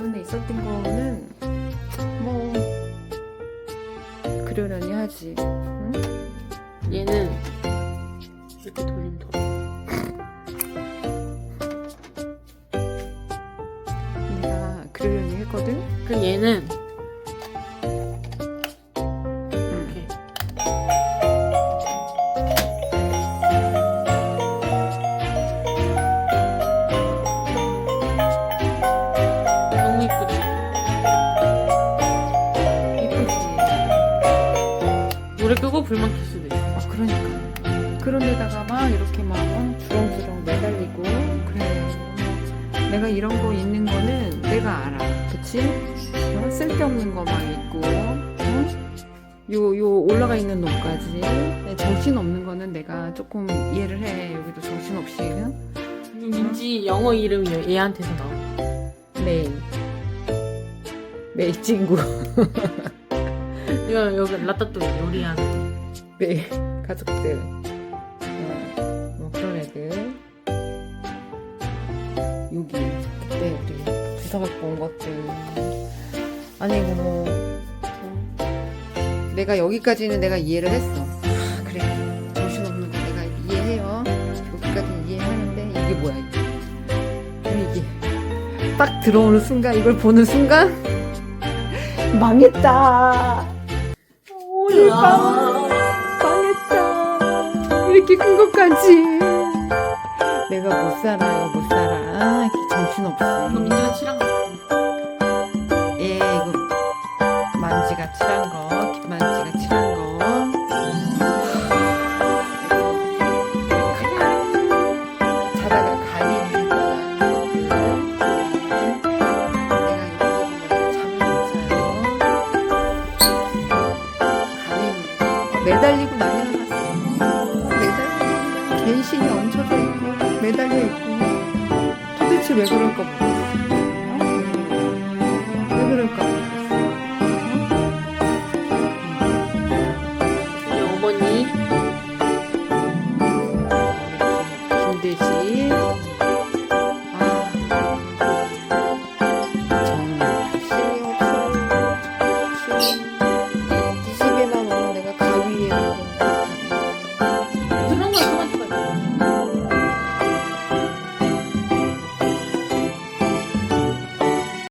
썼던 거는 뭐 그러려니 하지. 응? 얘는 이렇게 돌리면 더. 내가 그러려니 했거든. 그 얘는 노래 끄고 불만 켤 수도 있어. 아, 그러니까. 그런데다가 막 이렇게 막 어, 주렁주렁 매달리고 그래. 내가 이런 거 있는 거는 내가 알아. 그치? 어? 쓸데없는 거 막 있고, 어? 요, 요 올라가 있는 놈까지. 정신 없는 거는 내가 조금 이해를 해. 여기도 정신 없이. 응? 민지 영어 이름이 얘한테서 나와. 메이. 메이 친구. 이거 여기 라따뚜이 요리하는. 메이 가족들. 어, 뭐 그런 애들. 여기 그때 우리 주사 갖고 온 것들. 아니 이거 뭐 어, 내가 여기까지는 내가 이해를 했어. 아, 그래 정신없는 거 내가 이해해요. 여기까지는 이해하는데 이게 뭐야 이게? 왜 이게 딱 들어오는 순간 이걸 보는 순간 망했다. 아. 망했다. 이렇게 큰 것까지. 내가 못 살아요, 못 살아. 아, 이렇게 정신 없어. 이거 민지가 칠한 거. 예, 이거 만지가 칠한 거, 김만지가 칠한 거. 자다가 간이 물거나 내가 이거 보면 잠을 못 자요. 매달리고 난리가 났어. 매달리고 괜신이 얹혀져 있고 매달려 있고 도대체 왜 그럴까 모르겠어. 왜 그럴까?